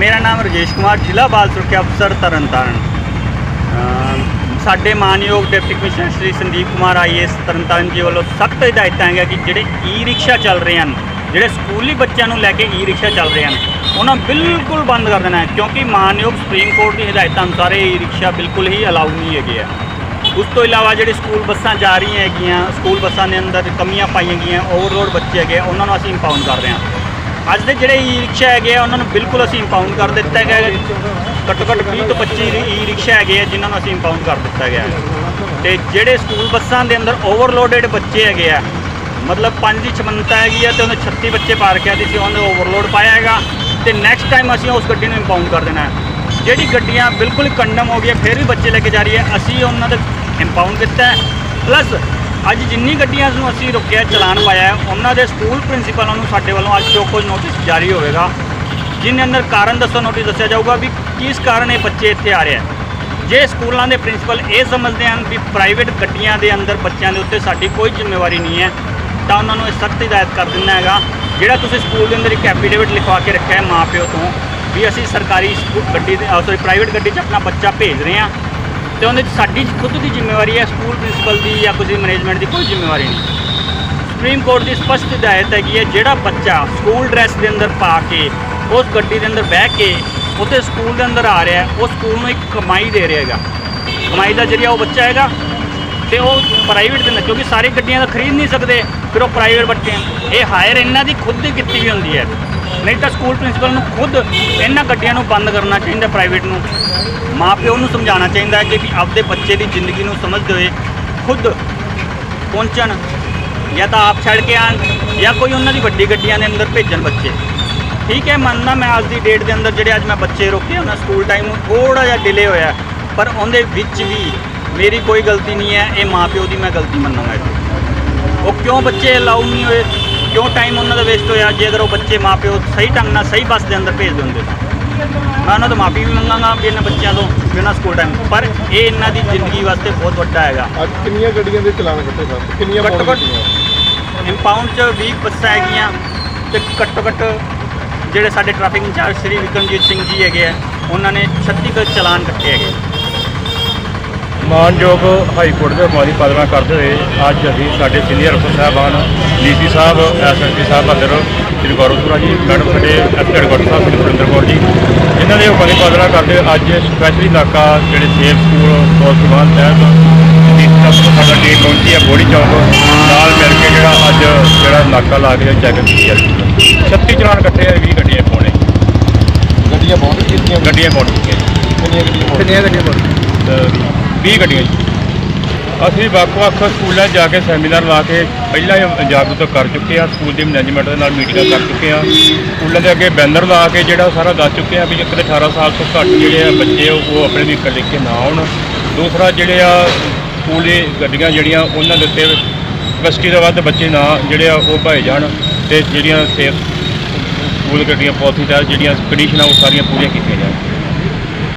ਮੇਰਾ ਨਾਮ ਰਜੇਸ਼ ਕੁਮਾਰ, ਜ਼ਿਲ੍ਹਾ ਬਾਲ ਸੁਰੱਖਿਆ ਅਫਸਰ ਤਰਨਤਾਰਨ ਸਾਡੇ ਮਾਨਯੋਗ deputy commissioner Shri Sandeep Kumar IAS Tarn Taran ji ਵੱਲੋਂ ਸਖਤ ਹਦਾਇਤਾਂ ਹੈਗਾ ਕਿ ਜਿਹੜੇ ਈ ਰਿਕਸ਼ਾ ਚੱਲ ਰਹੇ ਹਨ, ਜਿਹੜੇ ਸਕੂਲੀ ਬੱਚਿਆਂ ਨੂੰ ਲੈ ਕੇ ਈ ਰਿਕਸ਼ਾ ਚੱਲ ਰਹੇ ਹਨ, ਉਹਨਾਂ ਬਿਲਕੁਲ ਬੰਦ ਕਰ ਦੇਣਾ ਹੈ, ਕਿਉਂਕਿ ਮਾਨਯੋਗ ਸੁਪਰੀਮ ਕੋਰਟ ਦੀ ਹਦਾਇਤਾਂ ਅਨੁਸਾਰ ਇਹ ਈ ਰਿਕਸ਼ਾ ਬਿਲਕੁਲ ਹੀ ਅਲਾਉ ਨਹੀਂ ਹੈਗੇ ਆ। ਉਸ ਤੋਂ ਇਲਾਵਾ ਜਿਹੜੇ ਸਕੂਲ ਬੱਸਾਂ ਜਾ ਰਹੀਆਂ ਹੈਗੀਆਂ, ਸਕੂਲ ਬੱਸਾਂ ਦੇ ਅੰਦਰ ਕਮੀਆਂ ਪਾਈਆਂ ਗਈਆਂ, ਓਵਰਲੋਡ ਬੱਚੇ ਹੈਗੇ ਉਹਨਾਂ ਨੂੰ ਅਸੀਂ ਇੰਪਾਊਂਡ ਕਰ ਰਹੇ ਹਾਂ। ਅੱਜ ਦੇ ਜਿਹੜੇ ਈ ਰਿਕਸ਼ਾ ਹੈਗੇ ਆ, ਉਹਨਾਂ ਨੂੰ ਬਿਲਕੁਲ ਅਸੀਂ ਇੰਪਾਊਂਡ ਕਰ ਦਿੱਤਾ ਹੈਗਾ ਹੈ। ਘੱਟੋ ਘੱਟ 20 ਤੋਂ 25 ਈ ਰਿਕਸ਼ਾ ਹੈਗੇ ਆ, ਜਿਨ੍ਹਾਂ ਨੂੰ ਅਸੀਂ ਇੰਪਾਊਂਡ ਕਰ ਦਿੱਤਾ ਗਿਆ ਹੈ। ਤੇ ਜਿਹੜੇ ਸਕੂਲ ਬੱਸਾਂ ਦੇ ਅੰਦਰ ਓਵਰਲੋਡਡ ਬੱਚੇ ਹੈਗੇ ਆ, ਮਤਲਬ ਪੰਜ ਦੀ ਛਮੰਤਾ ਹੈਗੀ ਆ ਤੇ ਉਹਨੇ 36 ਬੱਚੇ ਪਾਰ ਰੱਖਿਆ ਤੇ ਅਸੀਂ ਉਹਨੇ ਓਵਰਲੋਡ ਪਾਇਆ ਹੈਗਾ। ਤੇ ਨੈਕਸਟ ਟਾਈਮ ਅਸੀਂ ਉਸ ਗੱਡੀ ਨੂੰ ਇੰਪਾਊਂਡ ਕਰ ਦੇਣਾ ਹੈ। ਜਿਹੜੀ ਗੱਡੀਆਂ ਬਿਲਕੁਲ ਹੀ ਕੰਡਮ ਹੋ ਗਈਆਂ, ਫਿਰ ਵੀ ਬੱਚੇ ਲੈ ਕੇ ਜਾ ਰਹੀ ਹੈ। ਅਸੀਂ ਉਹਨਾਂ ਦੇ ਇੰਪਾਊਂਡ ਕੀਤਾ ਹੈ। ਪਲੱਸ ਅੱਜ ਜਿੰਨੀ ਗੱਡੀਆਂ ਨੂੰ ਅਸੀਂ ਰੁਕਿਆ, ਚਲਾਨ ਪਾਇਆ, ਉਹਨਾਂ ਦੇ ਸਕੂਲ ਪ੍ਰਿੰਸੀਪਲਾਂ ਨੂੰ ਸਾਡੇ ਵੱਲੋਂ ਅੱਜ ਜੋ ਕੁਝ ਨੋਟਿਸ ਜਾਰੀ ਹੋਵੇਗਾ ਜਿਹਦੇ ਅੰਦਰ ਕਾਰਨ ਦੱਸੋ ਨੋਟਿਸ ਦੱਸਿਆ ਜਾਊਗਾ ਵੀ ਕਿਸ ਕਾਰਨ ਇਹ ਬੱਚੇ ਇੱਥੇ ਆ ਰਹੇ ਆ। ਜੇ ਸਕੂਲਾਂ ਦੇ ਪ੍ਰਿੰਸੀਪਲ ਇਹ ਸਮਝਦੇ ਹਨ ਵੀ ਪ੍ਰਾਈਵੇਟ ਗੱਡੀਆਂ ਦੇ ਅੰਦਰ ਬੱਚਿਆਂ ਦੇ ਉੱਤੇ ਸਾਡੀ ਕੋਈ ਜ਼ਿੰਮੇਵਾਰੀ ਨਹੀਂ ਹੈ, ਤਾਂ ਉਹਨਾਂ ਨੂੰ ਇਹ ਸਖਤ ਹਦਾਇਤ ਕਰ ਦਿੰਦਾ ਹੈਗਾ, ਜਿਹੜਾ ਤੁਸੀਂ ਸਕੂਲ ਦੇ ਅੰਦਰ ਇੱਕ ਐਫੀਡੇਵਿਟ ਲਿਖਵਾ ਕੇ ਰੱਖਿਆ ਹੈ ਮਾਪਿਓ ਤੋਂ, ਵੀ ਅਸੀਂ ਸਰਕਾਰੀ ਸਕੂ- ਗੱਡੀ ਦੇ ਸੌਰੀ ਪ੍ਰਾਈਵੇਟ ਗੱਡੀ 'ਚ ਆਪਣਾ ਬੱਚਾ ਭੇਜ ਰਹੇ ਹਾਂ। ਤੇ ਉਹਦੇ 'ਚ ਸਾਡੀ ਖੁਦ ਦੀ ਜ਼ਿੰਮੇਵਾਰੀ ਹੈ, ਸਕੂਲ ਪ੍ਰਿੰਸੀਪਲ ਦੀ ਜਾਂ ਕਿਸੇ ਮੈਨੇਜਮੈਂਟ ਦੀ ਕੋਈ ਜ਼ਿੰਮੇਵਾਰੀ ਨਹੀਂ। ਸੁਪਰੀਮ ਕੋਰਟ ਦੀ ਸਪਸ਼ਟ ਹਦਾਇਤ ਹੈਗੀ ਹੈ, ਜਿਹੜਾ ਬੱਚਾ ਸਕੂਲ ਡਰੈਸ ਦੇ ਅੰਦਰ ਪਾ ਕੇ, ਉਸ ਗੱਡੀ ਦੇ ਅੰਦਰ ਬਹਿ ਕੇ, ਉੱਥੇ ਸਕੂਲ ਦੇ ਅੰਦਰ ਆ ਰਿਹਾ, ਉਹ ਸਕੂਲ ਨੂੰ ਇੱਕ ਕਮਾਈ ਦੇ ਰਿਹਾ ਹੈਗਾ। ਕਮਾਈ ਦਾ ਜਰੀਆ ਉਹ ਬੱਚਾ ਹੈਗਾ ਤੇ ਉਹ ਪ੍ਰਾਈਵੇਟ ਦੇ ਅੰਦਰ, ਕਿਉਂਕਿ ਸਾਰੀ ਗੱਡੀਆਂ ਤਾਂ ਖਰੀਦ ਨਹੀਂ ਸਕਦੇ, ਫਿਰ ਉਹ ਪ੍ਰਾਈਵੇਟ ਬੱਚੇ ਇਹ ਹਾਇਰ ਇਹਨਾਂ ਦੀ ਖੁਦ ਦੀ ਕੀਤੀ ਵੀ ਹੁੰਦੀ ਹੈ। ਨਹੀਂ ਤਾਂ ਸਕੂਲ ਪ੍ਰਿੰਸੀਪਲ ਨੂੰ ਖੁਦ ਇਹਨਾਂ ਗੱਡੀਆਂ ਨੂੰ ਬੰਦ ਕਰਨਾ ਚਾਹੀਦਾ ਪ੍ਰਾਈਵੇਟ ਨੂੰ। ਮਾਪਿਓ ਨੂੰ ਸਮਝਾਉਣਾ ਚਾਹੀਦਾ ਹੈ ਕਿ ਵੀ ਆਪਦੇ ਬੱਚੇ ਦੀ ਜ਼ਿੰਦਗੀ ਨੂੰ ਸਮਝਦੇ ਹੋਏ ਖੁਦ ਪਹੁੰਚਣ। ਜਾਂ ਤਾਂ ਆਪ ਛੱਡ ਕੇ ਆਣ ਜਾਂ ਕੋਈ ਉਹਨਾਂ ਦੀ ਵੱਡੀ ਗੱਡੀਆਂ ਦੇ ਅੰਦਰ ਭੇਜਣ ਬੱਚੇ। ਠੀਕ ਹੈ, ਮੰਨਦਾ ਮੈਂ ਅੱਜ ਦੀ ਡੇਟ ਦੇ ਅੰਦਰ ਜਿਹੜੇ ਅੱਜ ਮੈਂ ਬੱਚੇ ਰੋਕੇ ਉਹਨਾਂ ਸਕੂਲ ਟਾਈਮ ਨੂੰ ਥੋੜਾ ਜਿਹਾ ਡਿਲੇ ਹੋਇਆ। ਪਰ ਉਹਦੇ ਵਿੱਚ ਵੀ ਮੇਰੀ ਕੋਈ ਗਲਤੀ ਨਹੀਂ ਹੈ, ਇਹ ਮਾਪਿਓ ਦੀ ਮੈਂ ਗਲਤੀ ਮੰਨਾਂਗਾ ਉਹ ਕਿਉਂ ਬੱਚੇ ਅਲਾਉ ਨਹੀਂ ਹੋਏ? ਕਿਉਂ ਟਾਈਮ ਉਹਨਾਂ ਦਾ ਵੇਸਟ ਹੋਇਆ ਜੇ ਅਗਰ ਉਹ ਬੱਚੇ ਮਾਪਿਓ ਸਹੀ ਢੰਗ ਨਾਲ ਸਹੀ ਬੱਸ ਦੇ ਅੰਦਰ ਭੇਜ ਦਿੰਦੇ ਮੈਂ ਉਹਨਾਂ ਤੋਂ ਮਾਫੀ ਵੀ ਮੰਗਾਂਗਾ ਵੀ ਇਹਨਾਂ ਬੱਚਿਆਂ ਤੋਂ ਵੀ ਉਹਨਾਂ ਸਕੂਲ ਟਾਈਮ ਪਰ ਇਹ ਇਹਨਾਂ ਦੀ ਜ਼ਿੰਦਗੀ ਵਾਸਤੇ ਬਹੁਤ ਵੱਡਾ ਹੈਗਾ। ਅੱਜ ਕਿੰਨੀਆਂ ਗੱਡੀਆਂ ਦੇ ਚਲਾਨ ਕੱਟੇ ਸਨ? ਕਿੰਨੀਆਂ ਘੱਟੋ ਘੱਟ ਇੰਪਾਊਂਡ ਚ 20 ਬੱਸਾਂ ਹੈਗੀਆਂ ਤੇ ਘੱਟੋ ਘੱਟ ਜਿਹੜੇ ਸਾਡੇ traffic in charge Shri Vikramjit Singh ji ਹੈਗੇ ਆ ਉਹਨਾਂ ਨੇ 36 ਕੁ ਚਲਾਨ ਕੱਟੇ ਹੈਗੇ। ਮਾਨਯੋਗ ਹਾਈ ਕੋਰਟ ਦੇ ਹੁਕਮਾਂ ਦੀ ਪਾਲਣਾ ਕਰਦੇ ਹੋਏ ਅੱਜ ਅਸੀਂ ਸਾਡੇ ਸੀਨੀਅਰ ਅਫਸਰ ਸਾਹਿਬਾਨ ਡੀਸੀ ਸਾਹਿਬ ਐਸਐਸਪੀ ਸਾਹਿਬ ਅੰਦਰ ਸ੍ਰੀ ਗੌਰਵਪੁਰਾ ਜੀ ਮੈਡਮ ਸਾਡੇ ਐਸਪੀ ਗੌਰਵ ਸਾਹਿਬ ਸ੍ਰੀ ਸੁਰਿੰਦਰ ਕੌਰ ਜੀ। ਇਹਨਾਂ ਦੇ ਹੁਕਮਾਂ ਦੀ ਪਾਲਣਾ ਕਰਦੇ ਹੋਏ ਅੱਜ ਸਪੈਸ਼ਲੀ ਇਲਾਕਾ ਜਿਹੜੇ ਸੇਫ ਸਕੂਲ ਕੋਸਮਾਨ ਸਾਹਿਬ ਸਾਹਿਬ ਤੋਂ ਸਾਡਾ ਟੀਮ ਪਹੁੰਚੀ ਹੈ ਬੋੜੀ ਚੌਂਕ ਨਾਲ ਮਿਲ ਕੇ ਜਿਹੜਾ ਅੱਜ ਜਿਹੜਾ ਇਲਾਕਾ ਲਾ ਕੇ ਚੈਕਿੰਗ ਕੀਤੀ ਹੈ। 36 ਚਲਾਨ ਕੱਟੇ ਆ 20 ਗੱਡੀਆਂ ਪਾਉਣੇ ਗੱਡੀਆਂ ਬਹੁਤ ਕੀਤੀਆਂ। ਗੱਡੀਆਂ ਪਾਉਣ ਕੀਤੀਆਂ ਕਿੰਨੀਆਂ ਗੱਡੀਆਂ ਪਾਉਣ ਕਿੰਨੀਆਂ ਗੱਡੀਆਂ ਪਾਉਣ 20 ਗੱਡੀਆਂ ਜੀ। ਅਸੀਂ ਵੱਖ-ਵੱਖ ਸਕੂਲਾਂ 'ਚ ਜਾ ਕੇ ਸੈਮੀਨਾਰ ਲਾ ਕੇ ਪਹਿਲਾਂ ਹੀ ਜਾਗਰੂਕ ਕਰ ਚੁੱਕੇ ਆ ਸਕੂਲ ਦੀ ਮੈਨੇਜਮੈਂਟ ਦੇ ਨਾਲ ਮੀਟਿੰਗਾਂ ਕਰ ਚੁੱਕੇ ਆ ਸਕੂਲਾਂ ਦੇ ਅੱਗੇ ਬੈਨਰ ਲਾ ਕੇ ਜਿਹੜਾ ਸਾਰਾ ਦੱਸ ਚੁੱਕੇ ਆ ਵੀ ਇੱਕ ਤਾਂ 18 ਸਾਲ ਤੋਂ ਘੱਟ ਜਿਹੜੇ ਆ ਬੱਚੇ ਉਹ ਆਪਣੇ ਵਹੀਕਲ ਲੈ ਕੇ ਨਾ ਆਉਣ। ਦੂਸਰਾ ਜਿਹੜੇ ਆ ਸਕੂਲ ਦੀ ਗੱਡੀਆਂ ਜਿਹੜੀਆਂ, ਉਹਨਾਂ ਦੇ ਉੱਤੇ ਕਪੈਸਿਟੀ ਤੋਂ ਵੱਧ ਬੱਚੇ ਨਾ ਜਿਹੜੇ ਆ, ਉਹ ਭਾਏ ਜਾਣ ਤੇ ਜਿਹੜੀਆਂ ਸੇਫ ਸਕੂਲ ਗੱਡੀਆਂ, ਪੋਥੀ ਦਾ ਜਿਹੜੀਆਂ ਕੰਡੀਸ਼ਨਾਂ ਉਹ ਸਾਰੀਆਂ ਪੂਰੀਆਂ ਕੀਤੀਆਂ ਜਾਣ।